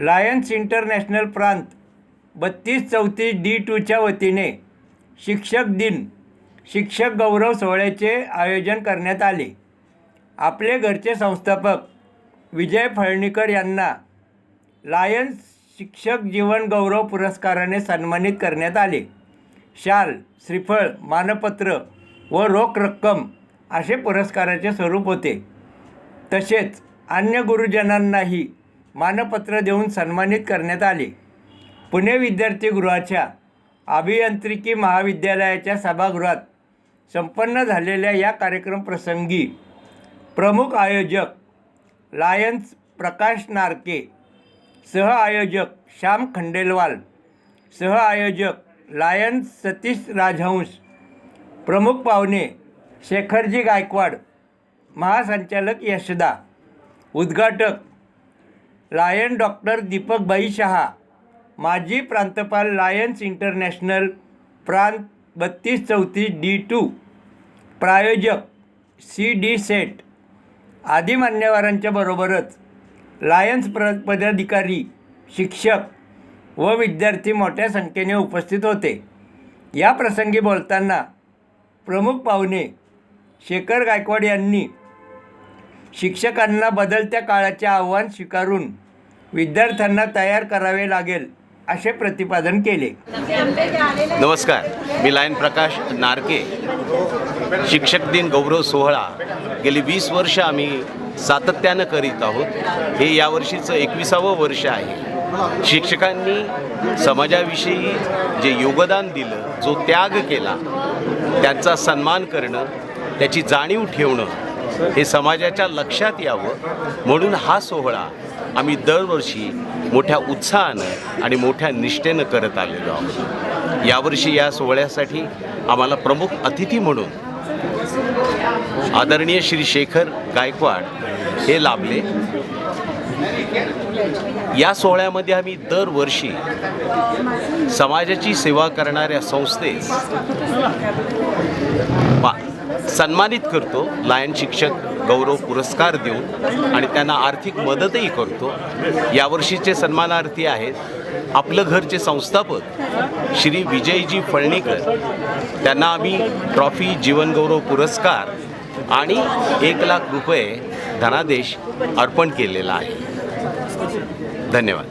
Lions international प्रांत बत्तीस चौतीस डी टूच्या वतीने शिक्षक दिन शिक्षक गौरव सोहळ्याचे आयोजन करण्यात आले. आपले घरचे संस्थापक विजय फळणीकर यांना लायन्स शिक्षक जीवन गौरव पुरस्काराने सन्मानित करण्यात आले. शाल श्रीफळ मानपत्र व रोख रक्कम असे पुरस्काराचे स्वरूप होते. तसेच अन्य गुरुजनांनाही मानपत्र देऊन सन्मानित करण्यात आले. पुणे विद्यार्थीगृहाच्या अभियांत्रिकी महाविद्यालयाच्या सभागृहात संपन्न झालेल्या या कार्यक्रम प्रसंगी प्रमुख आयोजक लायन्स प्रकाश नारके सह आयोजक श्याम खंडेलवाल सह आयोजक लायन्स सतीश राजहंस प्रमुख पाहुणे शेखरजी गायकवाड महासंचालक यशदा उद्घाटक लायन डॉक्टर दीपकबाई शहा माजी प्रांतपाल लायन्स इंटरनॅशनल प्रांत बत्तीस चौतीस डी टू प्रायोजक सी डी सेट आदी मान्यवरांच्या बरोबरच लायन्स प्र पदाधिकारी शिक्षक व विद्यार्थी मोठ्या संख्येने उपस्थित होते. या प्रसंगी बोलताना प्रमुख पाहुणे शेखर गायकवाड यांनी शिक्षकांना बदलत्या काळाचे आव्हान स्वीकारून विद्यार्थ्यांना तयार करावे लागेल असे प्रतिपादन केले. नमस्कार. मी लायन प्रकाश नारके. शिक्षक दिन गौरव सोहळा. गेली वीस वर्ष आम्ही सातत्यानं करीत आहोत. हे यावर्षीचं एकविसावं वर्ष आहे. शिक्षकांनी समाजाविषयी जे योगदान दिलं जो त्याग केला त्यांचा सन्मान करणं त्याची जाणीव ठेवणं हे समाजाच्या लक्षात यावं. म्हणून हा सोहळा आम्ही दरवर्षी मोठ्या उत्साहानं आणि मोठ्या निष्ठेनं करत आलेलो आहोत. यावर्षी या सोहळ्यासाठी आम्हाला प्रमुख अतिथी म्हणून आदरणीय श्री शेखर गायकवाड हे लाभले. या सोहळ्यामध्ये आम्ही दरवर्षी समाजाची सेवा करणाऱ्या संस्थेस सन्मानित करतो लायन शिक्षक गौरव पुरस्कार देऊन आणि त्यांना आर्थिक मदतही करतो. यावर्षीचे सन्मानार्थी आहेत आपलं घरचे संस्थापक श्री विजयजी फळणीकर. त्यांना आम्ही ट्रॉफी जीवनगौरव पुरस्कार आणि एक लाख रुपये धनादेश अर्पण केलेला आहे. धन्यवाद.